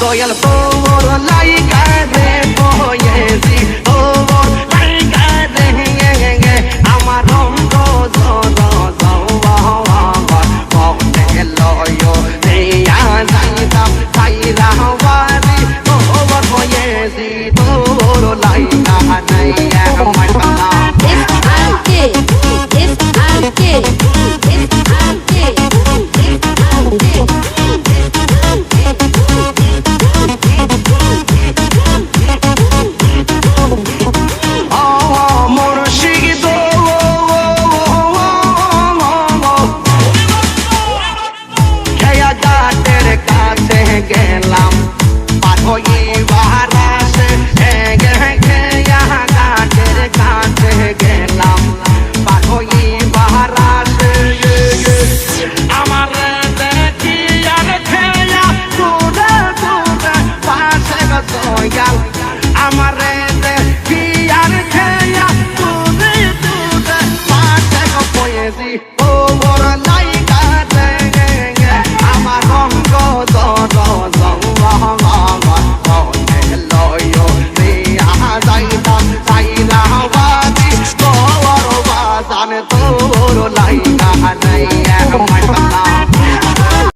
দয়াল তোমর লাইকা দে বয়েছি তোমর লাইকা দে আমার রঙ্গ জল যাওয়াবার মনে লয় দেয়া যাইতাম তাই রাহাবারি তোমর বয়েছি তোর Laika Amar de guiar, tu de tu de, pate con poesía. life.